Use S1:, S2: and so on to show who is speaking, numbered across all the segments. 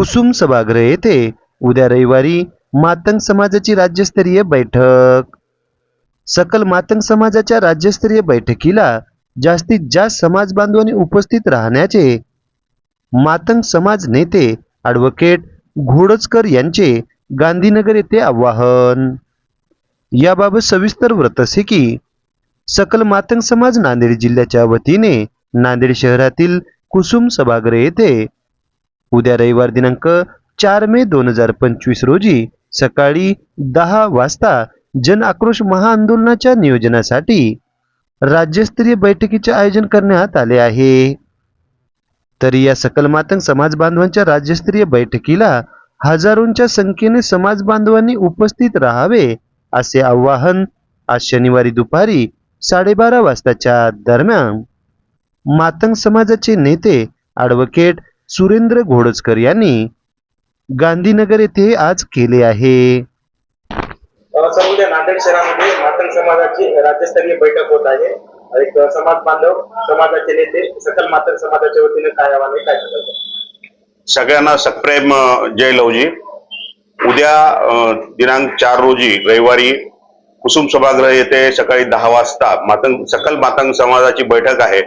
S1: कुसुम सभागृह येथे उद्या रविवारी मातंग समाजाची राज्यस्तरीय बैठक. सकल मातंग समाजाच्या राज्यस्तरीय बैठकीला जास्तीत जास्त समाज बांधवांनी उपस्थित राहण्याचे मातंग समाज नेते ॲडव्होकेट घोडचकर यांचे गांधीनगर येथे आवाहन. याबाबत सविस्तर व्रत असे की सकल मातंग समाज नांदेड जिल्ह्याच्या वतीने नांदेड शहरातील कुसुम सभागृह येथे उद्या रविवार दिनांक चार मे दोन हजार पंचवीस रोजी सकाळी दहा वाजता जन आक्रोश महाआंदोलनाच्या नियोजनासाठी राज्यस्तरीय बैठकीचे आयोजन करण्यात आले आहे. तरी या सकल मातंग समाज बांधवांच्या राज्यस्तरीय बैठकीला हजारोंच्या संख्येने समाज बांधवांनी उपस्थित राहावे असे आवाहन आज शनिवारी दुपारी साडेबारा वाजताच्या दरम्यान मातंग समाजाचे नेते ॲडव्होकेट सुरेंद्र घोडजकर यांनी गांधीनगर येथे आज केले आहे.
S2: उद्या नांदेड शहरामध्ये मातंग समाजाची राज्यस्तरीय बैठक होत आहे. एक समाज बांधव समाजाचे नेते सकल मातंग समाजाच्या वतीने काय आव्हान काय
S3: सगळ्यांना सप्रेम जय लवजी. उद्या दिनांक चार रोजी रविवारी कुसुम सभागृह येथे सकाळी दहा वाजता मातंग सकल मातंग समाजाची बैठक आहे.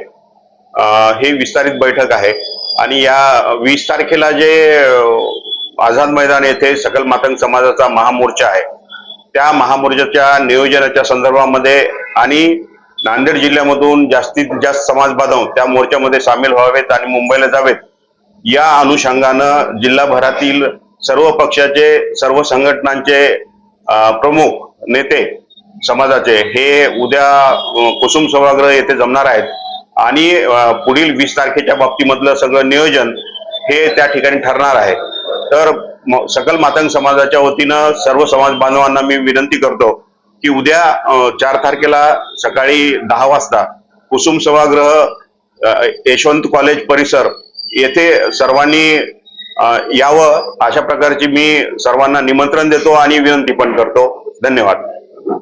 S3: ही विस्तारित बैठक आहे. आणि या वीस तारखेला जे आझाद मैदान येथे सकल मातंग समाजाचा महामोर्चा आहे त्या महामोर्चाच्या नियोजनाच्या संदर्भामध्ये आणि नांदेड जिल्ह्यामधून जास्तीत जास्त समाज बांधव त्या मोर्चामध्ये सामील व्हावेत आणि मुंबईला जावेत या अनुषंगानं जिल्हाभरातील सर्व पक्षाचे सर्व संघटनांचे प्रमुख नेते समाजाचे हे उद्या कुसुम सभागृह येथे जमणार आहेत. आणि पुढील वीस तारखेच्या बाबतीमधलं सगळं नियोजन हे त्या ठिकाणी ठरणार आहे. तर सकल मातंग समाजाच्या वतीनं सर्व समाज बांधवांना मी विनंती करतो की उद्या चार तारखेला सकाळी दहा वाजता कुसुम सभागृह यशवंत कॉलेज परिसर येथे सर्वांनी यावं अशा प्रकारची मी सर्वांना निमंत्रण देतो आणि विनंती पण करतो. धन्यवाद.